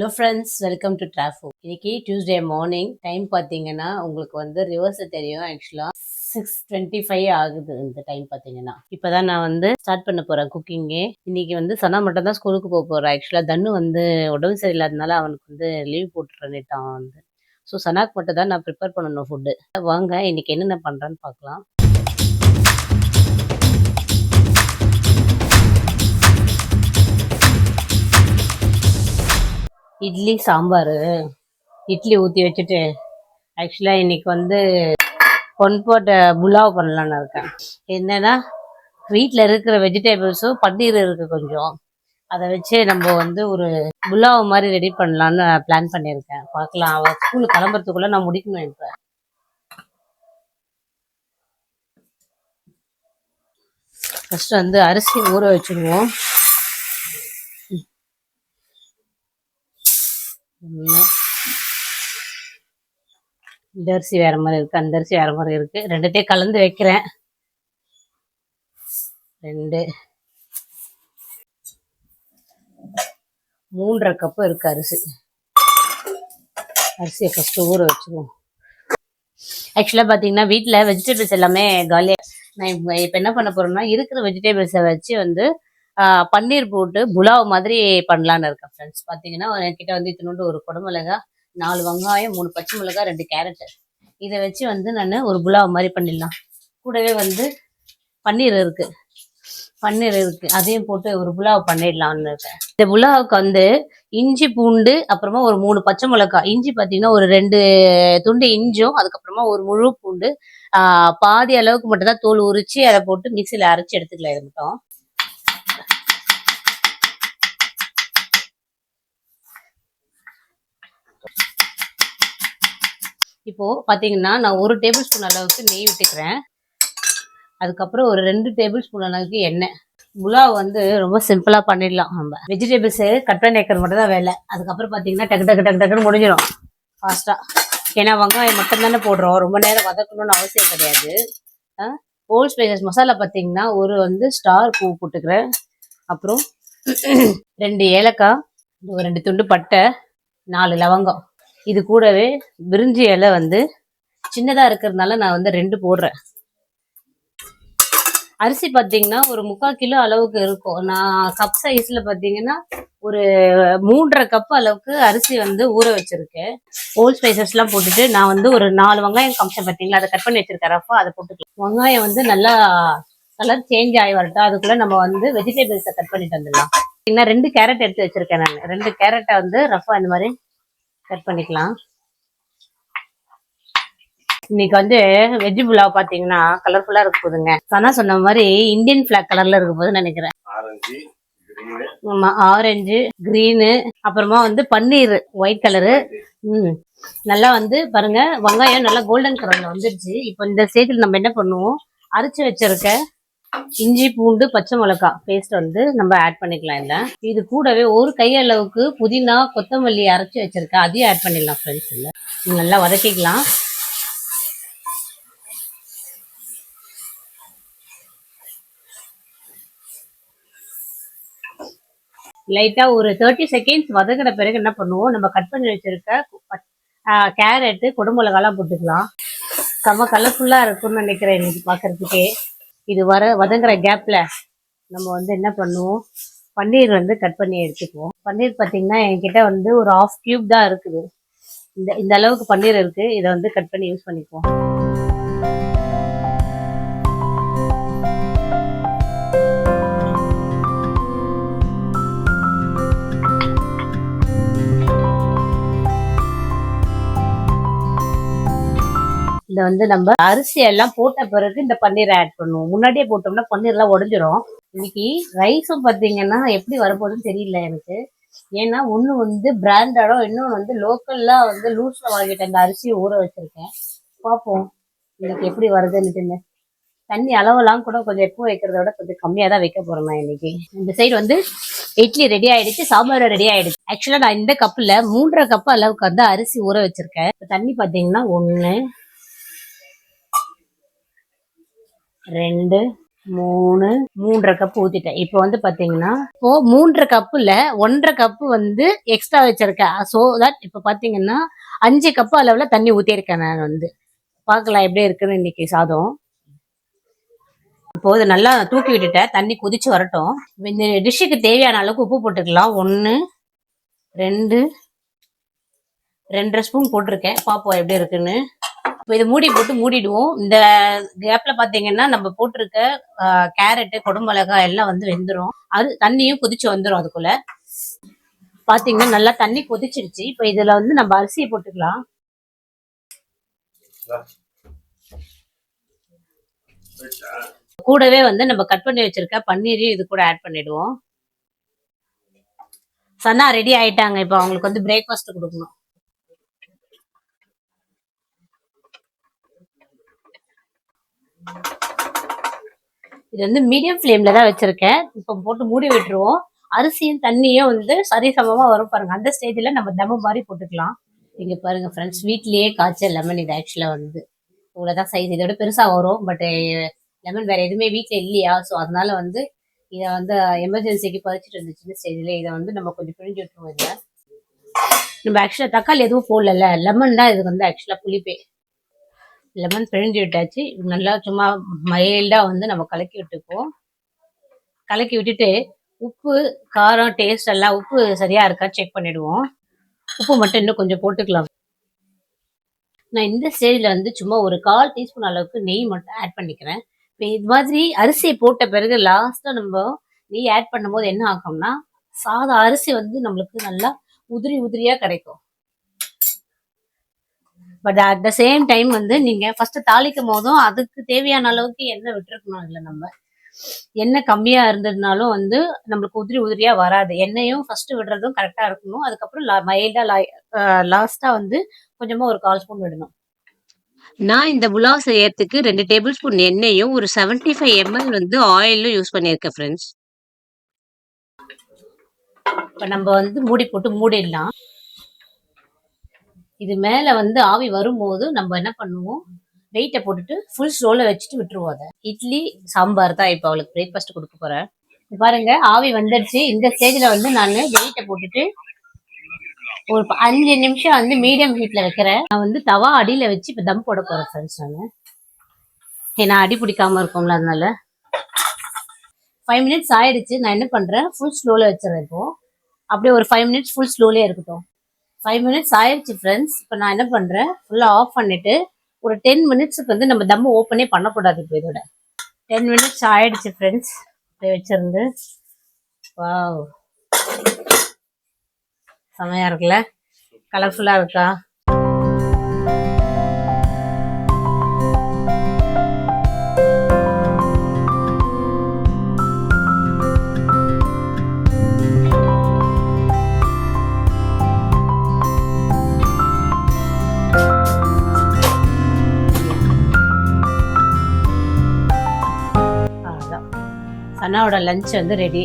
Hello friends welcome to டிராஃபோ இன்னைக்கு Tuesday morning time பார்த்தீங்கன்னா உங்களுக்கு வந்து ரிவர்ஸ் தெரியும். ஆக்சுவலாக சிக்ஸ் டுவெண்ட்டி ஃபைவ் ஆகுது இந்த டைம் பார்த்தீங்கன்னா. இப்போ தான் நான் வந்து ஸ்டார்ட் பண்ண போகிறேன் குக்கிங்கு இன்னைக்கு வந்து சனா மட்டும் தான் ஸ்கூலுக்கு போக போகிறேன் ஆக்சுவலாக தன்னு வந்து உடம்பு சரியில்லாதனால அவனுக்கு வந்து லீவ் போட்டுறேன்னுட்டு வந்து. ஸோ சனாக்கு மட்டும் தான் நான் ப்ரிப்பேர் பண்ணணும் ஃபுட்டு வாங்க இன்னைக்கு என்னென்ன பண்ணுறேன்னு பார்க்கலாம். இட்லி சாம்பார். இட்லி ஊற்றி வச்சுட்டு ஆக்சுவலாக இன்றைக்கி வந்து பொன் போட்ட புலாவ் பண்ணலான்னு இருக்கேன். என்னென்னா வீட்டில் இருக்கிற வெஜிடபிள்ஸும் பன்னீர் இருக்குது கொஞ்சம். அதை வச்சு நம்ம வந்து ஒரு புலாவ் மாதிரி ரெடி பண்ணலான்னு பிளான் பண்ணியிருக்கேன். பார்க்கலாம். அவள் ஸ்கூல் கிளம்புறதுக்குள்ளே நான் முடிக்கணும் இப்போ ஃபஸ்ட்டு வந்து அரிசி ஊற வச்சுருவோம் ஒன்று இந்த அரிசி வேற மாதிரி இருக்கு. அந்த அரிசி வேற மாதிரி இருக்கு. ரெண்டுத்தையும் கலந்து வைக்கிறேன். ரெண்டு. மூன்றரை கப்பு இருக்கு அரிசி. அரிசியை ஃபர்ஸ்ட் ஊற வச்சுக்குவோம் ஆக்சுவலாக பார்த்தீங்கன்னா வீட்டில் வெஜிடபிள்ஸ் எல்லாமே காலியாக நான் இப்போ என்ன பண்ண போறேன்னா இருக்கிற வெஜிடபிள்ஸை வச்சு வந்து பன்னீர் போட்டு புலாவ் மாதிரி பண்ணலான்னு இருக்கேன் ஃப்ரெண்ட்ஸ் பார்த்தீங்கன்னா என்கிட்ட வந்து இத்தினோண்டு ஒரு குடமிளகா நாலு வெங்காயம் மூணு பச்சை மிளகாய் ரெண்டு கேரட்டு. இதை வச்சு வந்து நான் ஒரு புலாவ் மாதிரி பண்ணிடலாம். கூடவே வந்து பன்னீர் இருக்கு. பன்னீர் இருக்கு. அதையும் போட்டு ஒரு புலாவ் பண்ணிடலாம்னு இருக்கேன். இந்த புலாவுக்கு வந்து இஞ்சி பூண்டு அப்புறமா ஒரு மூணு பச்சை மிளகாய் இஞ்சி பார்த்தீங்கன்னா ஒரு ரெண்டு துண்டு இஞ்சும் அதுக்கப்புறமா ஒரு முழு பூண்டு. பாதி அளவுக்கு மட்டும்தான் தோல் உரித்து அதை போட்டு மிக்சியில் அரைச்சி எடுத்துக்கலாம் இது மட்டும். இப்போது பார்த்தீங்கன்னா நான் ஒரு டேபிள் ஸ்பூன் அளவுக்கு நெய் விட்டுக்கிறேன். அதுக்கப்புறம் ஒரு ரெண்டு டேபிள் ஸ்பூன் அளவுக்கு எண்ணெய். புலாவ் வந்து ரொம்ப சிம்பிளாக பண்ணிடலாம் நம்ம. வெஜிடபிள்ஸு கட் பண்ணி வைக்கிறது மட்டும் தான் வேலை. அதுக்கப்புறம் பார்த்தீங்கன்னா டக்கு டக்கு டக்கு டக்குன்னு முடிஞ்சிடும். ஃபாஸ்ட்டாக ஏன்னா வெங்காயம் மட்டும் தானே போடுறோம். ரொம்ப நேரம் வதக்கணும்னு அவசியம் கிடையாது. ஹோல் ஸ்பைசஸ் மசாலா பார்த்தீங்கன்னா ஒரு வந்து ஸ்டார் பூ போட்டுக்கிறேன். அப்புறம் ரெண்டு ஏலக்காய் ஒரு ரெண்டு துண்டு பட்டை நாலு லவங்கம். இது கூடவே பிரிஞ்சி இலை வந்து சின்னதாக இருக்கிறதுனால நான் வந்து ரெண்டு போடுறேன். அரிசி பார்த்தீங்கன்னா ஒரு முக்கால் கிலோ அளவுக்கு இருக்கும். நான் கப் சைஸில் பார்த்தீங்கன்னா ஒரு மூன்றரை கப் அளவுக்கு அரிசி வந்து ஊற வச்சுருக்கேன். ஹோல் ஸ்பைசஸ்லாம் போட்டுட்டு நான் வந்து ஒரு நாலு வெங்காயம் கம்சம் பார்த்தீங்களா அதை கட் பண்ணி வச்சிருக்கேன் ரஃபா. அதை போட்டுக்கலாம். வெங்காயம் வந்து நல்லா கலர் சேஞ்ச் ஆகி வரட்டும். அதுக்குள்ளே நம்ம வந்து வெஜிடபிள்ஸை கட் பண்ணிட்டு வந்துடலாம். பார்த்தீங்கன்னா ரெண்டு கேரட் எடுத்து வச்சிருக்கேன் நான். ரெண்டு கேரட்டை வந்து ரஃபா இந்த மாதிரி கட் பண்ணிக்கலாம். இன்னைக்கு வந்து வெஜ் புலாவ் பாத்தீங்கன்னா கலர்ஃபுல்லா இருக்க போகுதுங்க சனா சொன்ன மாதிரி இந்தியன் பிளாக் கலர்ல இருக்க போகுதுன்னு நினைக்கிறேன். ஆரஞ்சு கிரீனு ஆமா ஆரஞ்சு கிரீனு அப்புறமா வந்து பன்னீர் ஒயிட் கலரு ம். நல்லா வந்து பாருங்க வெங்காயம் நல்லா கோல்டன் கலர்ல வந்துருச்சு. இப்போ இந்த ஸ்டேஜில் நம்ம என்ன பண்ணுவோம்? அரைச்சு வச்சிருக்க இஞ்சி பூண்டு பச்சை மிளகாய் பேஸ்ட் வந்து நம்ம ஆட் பண்ணிக்கலாம் இல்லை இது கூடவே ஒரு கை அளவுக்கு புதினா கொத்தமல்லி அரைச்சு வச்சிருக்கேன் அதையும் ஆட் பண்ணிடலாம் ஃப்ரெண்ட்ஸ் இல்லை நல்லா வதக்கிக்கலாம். லைட்டா ஒரு தேர்ட்டி செகண்ட்ஸ் வதங்கின பிறகு என்ன பண்ணுவோம்? நம்ம கட் பண்ணி வச்சிருக்க கேரட்டு குடமிளகாலாம் போட்டுக்கலாம். செம்ம கலர்ஃபுல்லா இருக்கும்னு நினைக்கிறேன் இன்னைக்கு பார்க்கறதுக்கே இது வர வதங்குற கேப்ல நம்ம வந்து என்ன பண்ணுவோம்? பன்னீர் வந்து கட் பண்ணி எடுத்துக்குவோம். பன்னீர் பார்த்தீங்கன்னா என்கிட்ட வந்து ஒரு ஆஃப் கியூப் தான் இருக்குது. இந்த இந்த அளவுக்கு பன்னீர் இருக்கு. இதை வந்து கட் பண்ணி யூஸ் பண்ணிக்குவோம். இதை வந்து நம்ம அரிசி எல்லாம் போட்ட பிறகு இந்த பன்னீரை ஆட் பண்ணுவோம். முன்னாடியே போட்டோம்னா பன்னீர்லாம் உடஞ்சிரும். இன்னைக்கு ரைஸும் பார்த்தீங்கன்னா எப்படி வரப்போகுதுன்னு தெரியல எனக்கு. ஏன்னா ஒன்று வந்து பிராண்டடும் இன்னொன்று வந்து லோக்கல்லாம் வந்து லூஸில் வாங்கிட்டு அந்த அரிசியை ஊற வச்சிருக்கேன். பார்ப்போம். இன்னைக்கு எப்படி வருதுன்னுட்டுன்னு தண்ணி அளவெல்லாம் கூட கொஞ்சம் எப்போ வைக்கிறத விட கொஞ்சம் கம்மியாக தான் வைக்க போகிறேன் நான் இன்னைக்கு. இந்த சைடு வந்து இட்லி ரெடி ஆயிடுச்சு சாம்பார் ரெடி ஆயிடுச்சு. ஆக்சுவலாக நான் இந்த கப்பில் மூன்றரை கப்பு அளவுக்கு வந்து அரிசி ஊற வச்சிருக்கேன். தண்ணி பார்த்தீங்கன்னா ஒன்று ரெண்டு மூணு மூன்றரை கப் ஊத்திட்டேன். இப்போ வந்து பாத்தீங்கன்னா இப்போ மூன்றரை கப்புல ஒன்றரை கப்பு வந்து எக்ஸ்ட்ரா வச்சிருக்கேன். ஸோ தட் இப்போ பாத்தீங்கன்னா அஞ்சு கப்பு அளவுல தண்ணி ஊத்திருக்கேன் நான் வந்து. பார்க்கலாம் எப்படி இருக்குன்னு இன்னைக்கு சாதம். இப்போ இது நல்லா தூக்கி விட்டுட்டேன். தண்ணி கொதிச்சு வரட்டும். இந்த டிஷ்ஷுக்கு தேவையான அளவுக்கு உப்பு போட்டுக்கலாம். ஒன்று ரெண்டு ரெண்டரை ஸ்பூன் போட்டிருக்கேன். பார்ப்போம் எப்படி இருக்குன்னு. இப்போ இதை மூடி போட்டு மூடிடுவோம். இந்த கேப்ல பாத்தீங்கன்னா நம்ம போட்டிருக்க கேரட்டு குடமிளகாய் எல்லாம் வந்து வெந்துடும் அது தண்ணியும் கொதிச்சு வந்துடும் அதுக்குள்ள. பாத்தீங்கன்னா நல்லா தண்ணி கொதிச்சிருச்சு. இப்போ இதுல வந்து நம்ம அரிசியை போட்டுக்கலாம்? கூடவே வந்து நம்ம கட் பண்ணி வச்சிருக்க பன்னீரையும் இது கூட ஆட் பண்ணிடுவோம். சன்னா ரெடி ஆயிட்டாங்க. இப்போ அவங்களுக்கு வந்து பிரேக்ஃபாஸ்ட் கொடுக்கணும். இது வந்து மீடியம் ஃப்ளேம்ல தான் வச்சிருக்கேன். இப்போ போட்டு மூடி விட்டுருவோம். அரிசியும் தண்ணியும் வந்து சரிசமமா வரும் பாருங்க. அந்த ஸ்டேஜ்ல நம்ம தம்மு மாதிரி போட்டுக்கலாம். இங்க பாருங்க ஃப்ரெண்ட்ஸ் வீட்லயே காய்ச்ச லெமன் இது ஆக்சுவலா வந்து. இவ்வளவுதான் சைஸ் இதோட பெருசா வரும். பட் லெமன் eh, வேற எதுவுமே வீட்ல இல்லையா? ஸோ அதனால வந்து இதை வந்து எமர்ஜென்சிக்கு பறிச்சுட்டு இருந்துச்சு ஸ்டேஜ்ல இதை வந்து நம்ம கொஞ்சம் பிழிஞ்சு விட்டுருவோம் இதில் நம்ம ஆக்சுவலாக தக்காளி எதுவும் போடல லெமன் தான் இதுக்கு வந்து ஆக்சுவலாக புளிப்பே. லெமன் பிழிஞ்சு விட்டாச்சு. நல்லா சும்மா மைல்டாக வந்து நம்ம கலக்கி விட்டுக்குவோம். கலக்கி விட்டுட்டு உப்பு காரம் டேஸ்ட் எல்லாம் உப்பு சரியா இருக்கா செக் பண்ணிடுவோம். உப்பு மட்டும் இன்னும் கொஞ்சம் போட்டுக்கலாம். நான் இந்த ஸ்டேஜில் வந்து சும்மா ஒரு கால் டீஸ்பூன் அளவுக்கு நெய் மட்டும் ஆட் பண்ணிக்கிறேன். இப்போ இது மாதிரி அரிசியை போட்ட பிறகு லாஸ்ட்டாக நம்ம நெய் ஆட் பண்ணும்போது என்ன ஆகும்னா சாதம் அரிசி வந்து நம்மளுக்கு நல்லா உதிரி உதிரியாக கிடைக்கும். But at the same time வந்து நீங்க ஃபர்ஸ்ட் தாளிக்கும் போதும் அதுக்கு தேவையான அளவுக்கு எண்ணெய் விட்டுருக்கணும் இல்லை நம்ம. எண்ணெய் கம்மியா இருந்ததுனாலும் வந்து நம்மளுக்கு உதிரி உதிரியா வராது. எண்ணெயும் ஃபர்ஸ்ட் விடுறதும் கரெக்டா இருக்கணும். அதுக்கப்புறம் மைல்டா லாஸ்டா வந்து கொஞ்சமா ஒரு கால் ஸ்பூன் விடணும். நான் இந்த புலாவ் செய்யறதுக்கு ரெண்டு டேபிள் ஸ்பூன் எண்ணெயும் ஒரு 75 ஃபைவ் எம்எல் வந்து ஆயிலும் யூஸ் பண்ணியிருக்கேன் ஃப்ரெண்ட்ஸ் இப்போ நம்ம வந்து மூடி போட்டு மூடிடலாம். இது மேலே வந்து ஆவி வரும்போது நம்ம என்ன பண்ணுவோம்? வெயிட்டை போட்டுட்டு ஃபுல் ஸ்லோவில் வச்சுட்டு விட்டுருவோம் அதை. இட்லி சாம்பார் தான் இப்போ அவளுக்கு பிரேக்ஃபாஸ்ட் கொடுக்க போகிறேன் பாருங்க ஆவி வந்துடுச்சு இந்த ஸ்டேஜில் வந்து நான் வெயிட்டை போட்டுட்டு ஒரு அஞ்சு நிமிஷம் வந்து மீடியம் ஹீட்ல வைக்கிறேன். நான் வந்து தவா அடியில வச்சு இப்போ தம் போட போறேன் ஃப்ரெண்ட்ஸ் நான். ஏன்னா அடி பிடிக்காம இருக்கும்ல அதனால. ஃபைவ் மினிட்ஸ் ஆயிடுச்சு. நான் என்ன பண்றேன்? ஃபுல் ஸ்லோல வச்சிடறேன் இப்போ. அப்படியே ஒரு ஃபைவ் மினிட்ஸ் ஃபுல் ஸ்லோலே இருக்கட்டும். ஃபைவ் மினிட்ஸ் ஆயிடுச்சு ஃப்ரெண்ட்ஸ் இப்போ நான் என்ன பண்ணுறேன் ஃபுல்லாக ஆஃப் பண்ணிவிட்டு ஒரு டென் மினிட்ஸுக்கு வந்து நம்ம தம்மு ஓப்பனே பண்ணக்கூடாது இப்போ இதோட. டென் மினிட்ஸ் ஆயிடுச்சு ஃப்ரெண்ட்ஸ் அப்படியே வச்சுருந்து. வாவ் செமையாக இருக்குல்ல? கலர்ஃபுல்லாக இருக்கா? சன்னாவோட லஞ்ச் வந்து ரெடி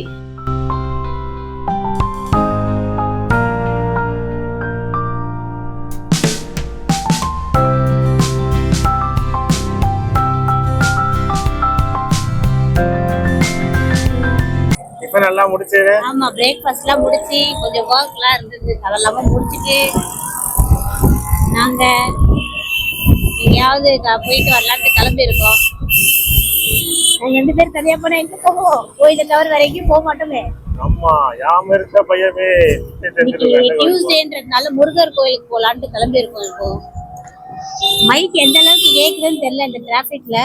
டிஃபன் எல்லாம் முடிச்சது? ஆமா பிரேக்ஃபாஸ்ட்லாம் முடிச்சு கொஞ்சம் ஒர்க்லாம் இருந்தது. அதெல்லாம முடிச்சிட்டு நாங்க எங்கேயாவது போயிட்டு வரலான்ட்டு கிளம்பி இருக்கோம் ரெண்டு பேரும் தனியா போனா எங்க போவோம்? கோயிலை தவிர வேற எங்கேயும் போக மாட்டோமே. ஆமா யாம இருக்க பையமே இன்னைக்கு டியூஸ்டேன்றதுனால முருகர் கோயிலுக்கு போலான்ட்டு கிளம்பி இருக்கோம் இப்போ. மைக் எந்த அளவுக்கு கேக்குதுன்னு தெரியல இந்த டிராபிக்ல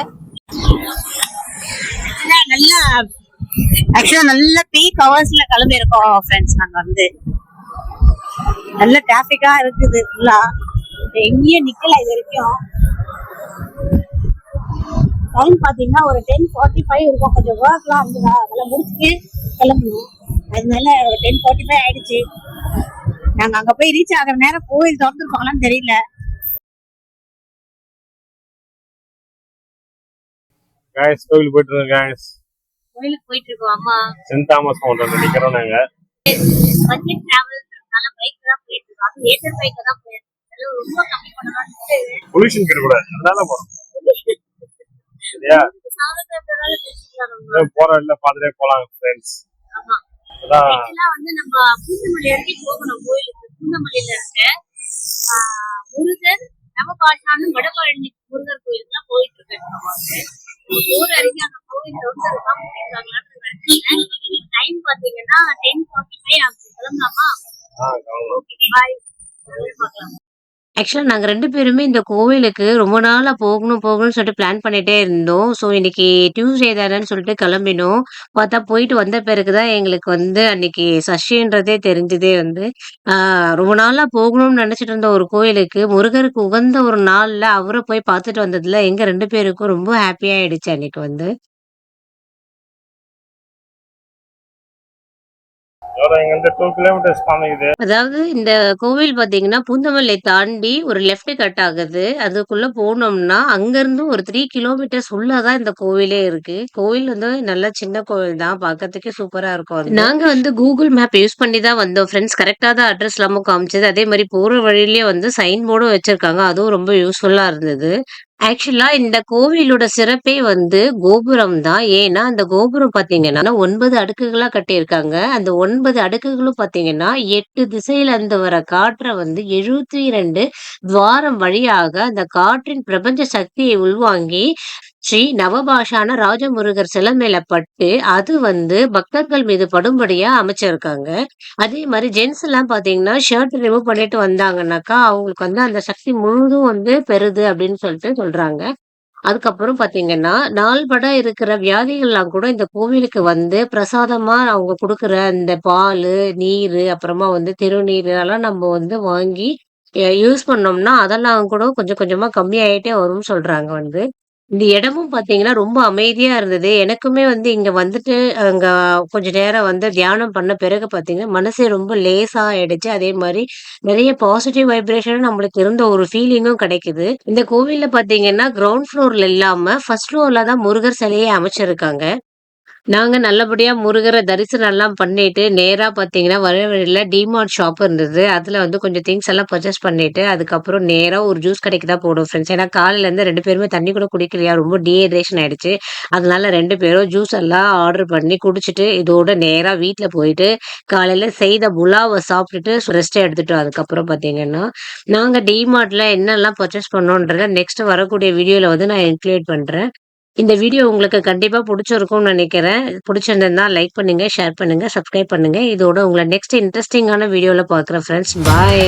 நல்லா ஆக்சுவலா நல்ல பீக் ஹவர்ஸ்ல கிளம்பி இருக்கோம் ஃப்ரெண்ட்ஸ் நாங்க வந்து. நல்ல டிராபிக்கா இருக்குது ஃபுல்லா எங்கேயும் நிக்கல இது வரைக்கும். டைம் பாத்தீங்கன்னா ஒரு டென் ஃபார்ட்டி ஃபைவ் இருக்கும். கொஞ்சம் ஒர்க்லாம் இருந்ததா அதெல்லாம் முடிச்சுட்டு கிளம்பணும் அதனால ஒரு டென் ஃபார்ட்டி ஃபைவ் ஆயிடுச்சு. நாங்க அங்க போய் ரீச் ஆகிற நேரம் கோயில் திறந்துருப்பாங்களான்னு தெரியல. காய்ஸ் கோவில் போயிட்டு இருக்கோம் காய்ஸ் கோயிலுக்கு போயிட்டு இருக்கோம் அம்மா. சென்ட் தாமஸ் மவுண்டன் நிக்கிறோம் நாங்க. பட்ஜெட் டிராவல்ன்றதுனால பைக் தான் போயிட்டு இருக்கோம். அது ஏசர் பைக் தான் போயிருக்கு செலவு ரொம்ப கம்மி பண்ணலாம்னு பொல்யூஷன் கிடைக்கூடாது. அதனால போறோம். போற வழியில பார்த்துட்டே போலாம் ஃப்ரெண்ட்ஸ் வந்து நம்ம பூந்தமல்லி வரைக்கும் போகணும் கோயிலுக்கு. பூந்தமல்லியில இருக்க. ஆஹ், முருகர் நவபாஷான்னு வடபழனி முருகர் கோயிலுக்கு போயிட்டு நம்ம நம்ம போற ஆக்சுவலாக நாங்கள் ரெண்டு பேருமே இந்த கோவிலுக்கு ரொம்ப நாளாக போகணும் போகணும்னு சொல்லிட்டு பிளான் பண்ணிகிட்டே இருந்தோம். ஸோ இன்னைக்கு டியூஸ்டே தானேன்னு சொல்லிட்டு கிளம்பினோம். பார்த்தா போயிட்டு வந்த பிறகு தான் எங்களுக்கு வந்து அன்னைக்கு சஷ்டின்றதே தெரிஞ்சதே வந்து ரொம்ப நாளாக போகணும்னு நினச்சிட்டு இருந்த ஒரு கோவிலுக்கு முருகருக்கு உகந்த ஒரு நாளில் அவரை போய் பார்த்துட்டு வந்ததில் எங்கள் ரெண்டு பேருக்கும் ரொம்ப ஹாப்பியாக ஆயிடுச்சு அன்னைக்கு வந்து. அதாவது இந்த கோவில் பாத்தீங்கன்னா பூந்தமல்லை தாண்டி ஒரு லெஃப்ட் கட் ஆகுது. அதுக்குள்ள போனோம்னா அங்க இருந்து ஒரு த்ரீ கிலோமீட்டர்ஸ் உள்ளதான் இந்த கோவிலே இருக்கு. கோவில் வந்து நல்லா சின்ன கோவில் தான். பாக்கிறதுக்கே சூப்பரா இருக்கும் நாங்க வந்து கூகுள் மேப் யூஸ் பண்ணி தான் வந்தோம் ஃப்ரெண்ட்ஸ் கரெக்டா தான் அட்ரஸ் எல்லாமும் காமிச்சது. அதே மாதிரி போற வழியிலேயே வந்து சைன் போர்டும் வச்சிருக்காங்க. அதுவும் ரொம்ப யூஸ்ஃபுல்லா இருந்தது. ஆக்சுவலா இந்த கோவிலோட சிறப்பே வந்து கோபுரம் தான். ஏன்னா அந்த கோபுரம் பாத்தீங்கன்னா ஒன்பது அடுக்குகளா கட்டியிருக்காங்க. அந்த ஒன்பது அடுக்குகளும் பாத்தீங்கன்னா எட்டு திசையில இருந்து வர காற்றை வந்து எழுபத்தி இரண்டு துவாரம் வழியாக அந்த காற்றின் பிரபஞ்ச சக்தியை உள்வாங்கி ஸ்ரீ நவபாஷான ராஜமுருகர் சிலை மேல பட்டு அது வந்து பக்தர்கள் மீது படும்படியா அமைச்சிருக்காங்க. அதே மாதிரி ஜென்ஸ் எல்லாம் பாத்தீங்கன்னா ஷர்ட் ரிமூவ் பண்ணிட்டு வந்தாங்கன்னாக்கா அவங்களுக்கு வந்து அந்த சக்தி முழுதும் வந்து பெறுது அப்படின்னு சொல்லிட்டு சொல்றாங்க. அதுக்கப்புறம் பாத்தீங்கன்னா நாள்பட இருக்கிற வியாதிகள்லாம் கூட இந்த கோவிலுக்கு வந்து பிரசாதமா அவங்க கொடுக்குற இந்த பால் நீர் அப்புறமா வந்து திருநீர் அதெல்லாம் நம்ம வந்து வாங்கி யூஸ் பண்ணோம்னா அதெல்லாம் கூட கொஞ்சம் கொஞ்சமா கம்மியாயிட்டே வரும்னு சொல்றாங்க வந்து. இந்த இடமும் பார்த்தீங்கன்னா ரொம்ப அமைதியா இருந்தது. எனக்குமே வந்து இங்க வந்துட்டு அங்க கொஞ்ச நேரம் வந்து தியானம் பண்ண பிறகு பார்த்தீங்கன்னா மனசே ரொம்ப லேசா ஆயிடுச்சு. அதே மாதிரி நிறைய பாசிட்டிவ் வைப்ரேஷனும் நம்மளுக்கு இருந்த ஒரு ஃபீலிங்கும் கிடைக்குது. இந்த கோவில்ல பார்த்தீங்கன்னா கிரவுண்ட் ஃப்ளோர்ல இல்லாம ஃபர்ஸ்ட் ஃப்ளோர்ல தான் முருகர் சிலையே அமைச்சிருக்காங்க. நாங்க நல்லபடியா முருகரை தரிசனம் எல்லாம் பண்ணிட்டு நேரா பாத்தீங்கன்னா வர வழியில் டிமார்ட் ஷாப் இருந்தது. அதுல வந்து கொஞ்சம் திங்ஸ் எல்லாம் பர்ச்சேஸ் பண்ணிட்டு அதுக்கப்புறம் நேரா ஒரு ஜூஸ் கடைக்கு தான் போடும் ஃப்ரெண்ட்ஸ் ஏன்னா காலையில இருந்து ரெண்டு பேருமே தண்ணி கூட குடிக்கலையா? ரொம்ப டீஹைட்ரேஷன் ஆயிடுச்சு. அதனால ரெண்டு பேரும் ஜூஸ் எல்லாம் ஆர்டர் பண்ணி குடிச்சிட்டு இதோட நேரா வீட்டில் போயிட்டு காலையில செய்த புலாவை சாப்பிட்டுட்டு ரெஸ்ட் எடுத்துட்டோம். அதுக்கப்புறம் பாத்தீங்கன்னா நாங்க டிமார்ட்ல என்னெல்லாம் பர்ச்சேஸ் பண்ணோன்றத நெக்ஸ்ட் வரக்கூடிய வீடியோல வந்து நான் இன்க்ளூட் பண்றேன். இந்த வீடியோ உங்களுக்கு கண்டிப்பாக பிடிச்சிருக்கும்னு நினைக்கிறேன். பிடிச்சிருந்தா லைக் பண்ணுங்கள் ஷேர் பண்ணுங்க சப்ஸ்கிரைப் பண்ணுங்க. இதோட உங்களை நெக்ஸ்ட் இன்ட்ரெஸ்டிங்கான வீடியோவில் பார்க்குறேன் ஃப்ரெண்ட்ஸ் பாய்